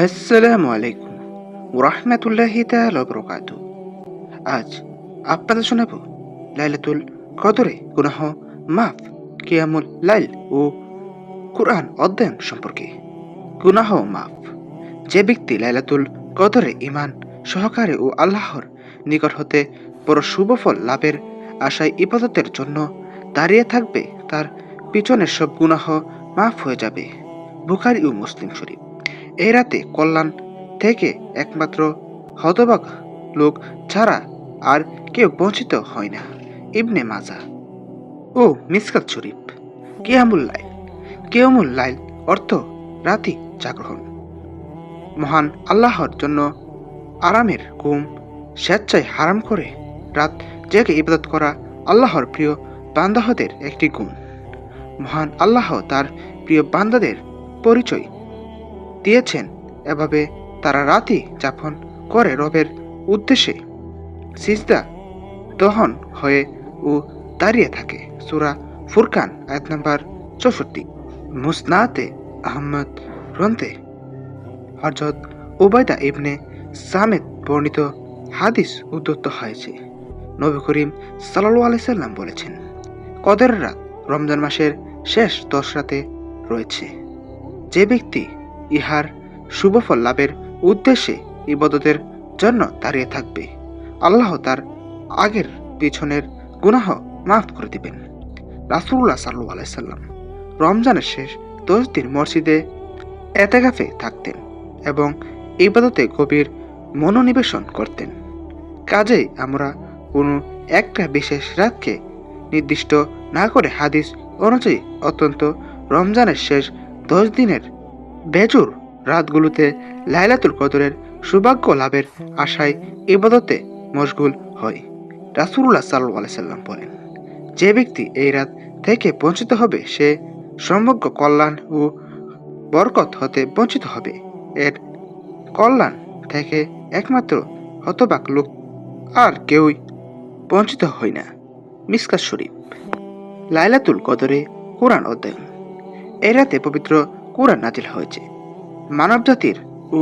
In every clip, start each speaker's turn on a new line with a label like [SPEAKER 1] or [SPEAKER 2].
[SPEAKER 1] আসসালামু আলাইকুম ওরহমতুল্লাহি বরকাত আজ আপনাদের শোনাব লাইলাতুল কদরে গুনাহ মাফ, কিয়ামুল লাইল ও কুরআন অধ্যয়ন সম্পর্কে। গুনাহ মাফ, যে ব্যক্তি লাইলাতুল কদরে ইমান সহকারে ও আল্লাহর নিকট হতে বড় শুভফল লাভের আশায় ইবাদতের জন্য দাঁড়িয়ে থাকবে, তার পিছনের সব গুনাহ মাফ হয়ে যাবে। বুখারি ও মুসলিম শরীফ। এই রাতে কল্যাণ থেকে একমাত্র হতবাক লোক ছাড়া আর কেউ বঞ্চিত হয় না। ইবনে মাজা। ও মিসকাত শরীফ, কিয়ামুল লাইল। কেয়ামুল লাইল অর্থ রাতি জাগ্রহণ মহান আল্লাহর জন্য আরামের ঘুম স্বেচ্ছায় হারাম করে রাত জেগে ইবাদত করা আল্লাহর প্রিয় বান্দাহদের একটি গুণ। মহান আল্লাহ তার প্রিয় বান্দাদের পরিচয় দিয়েছেন। এভাবে তারা রাতি যাপন করে রবের উদ্দেশ্যে। সিজদা দহন হয়ে ও দাঁড়িয়ে থাকে। সুরা ফুরকান, আয়াত নাম্বার চৌষট্টি। মুসনাতে আহমদ গ্রন্থে হজরত ওবায়দা ইবনে সামেদ বর্ণিত হাদিস উদ্ধত হয়েছে। নবী করিম সাল্লু আলাইসাল্লাম বলেছেন, কদের রাত রমজান মাসের শেষ দশ রাতে রয়েছে। যে ব্যক্তি ইহার শুভফল লাভের উদ্দেশ্যে ইবাদতের জন্য দাঁড়িয়ে থাকবে। আল্লাহ তার আগের পিছনের গুনাহ মাফ করে দিবেন। রাসুল্লাহ সাল্লু আলাইসাল্লাম রমজানের শেষ দশ দিন মসজিদে এতেগাফে থাকতেন এবং ইবাদতে গভীর মনোনিবেশন করতেন। কাজেই আমরা কোনো একটা বিশেষ রাতকে নির্দিষ্ট না করে হাদিস অনুযায়ী অত্যন্ত রমজানের শেষ দশ দিনের বেজুর রাতগুলোতে লাইলাতুল কদরের সৌভাগ্য লাভের আশায় ইবাদতে মশগুল হয়। রাসুল্লাহ সাল্লু আলাইসাল্লাম বলেন, যে ব্যক্তি এই রাত থেকে বঞ্চিত হবে, সে সমগ্র কল্যাণ ও বরকত হতে বঞ্চিত হবে। এর কল্যাণ থেকে একমাত্র হতবাক লোক আর কেউই বঞ্চিত হয় না। মিসকাত শরীফ, লাইলাতুল কদরে কোরআন অধ্যয়ন। এই রাতে পবিত্র কোরআন নাজিল হয়েছে। মানবজাতির ও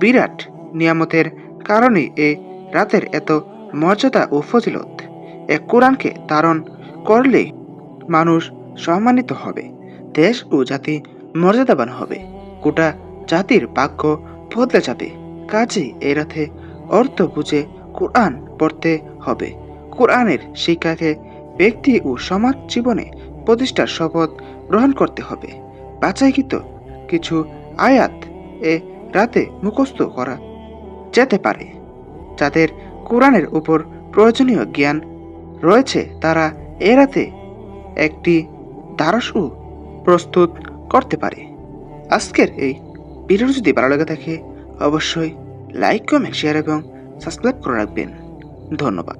[SPEAKER 1] বিরাট নিয়ামতের কারণে এ রাতের এত মর্যাদা ও ফজিলত। এ কোরআনকে ধারণ করলে মানুষ সম্মানিত হবে, দেশ ও জাতি মর্যাদাবান হবে, গোটা জাতির ভাগ্য বদলে যাবে। কাজেই এ রাতে অর্থ বুঝে কোরআন পড়তে হবে। কোরআনের শিক্ষাকে ব্যক্তি ও সমাজ জীবনে প্রতিষ্ঠার শপথ গ্রহণ করতে হবে। বাছাইকৃত কিছু আয়াত এ রাতে মুখস্থ করা যেতে পারে, যাদের কোরআনের উপর প্রয়োজনীয় জ্ঞান রয়েছে। তারা এ রাতে একটি দ্বারসও প্রস্তুত করতে পারে। আজকের এই ভিডিও যদি ভালো লেগে থাকে, অবশ্যই লাইক, কমেন্ট, শেয়ার এবং সাবস্ক্রাইব করে রাখবেন। ধন্যবাদ।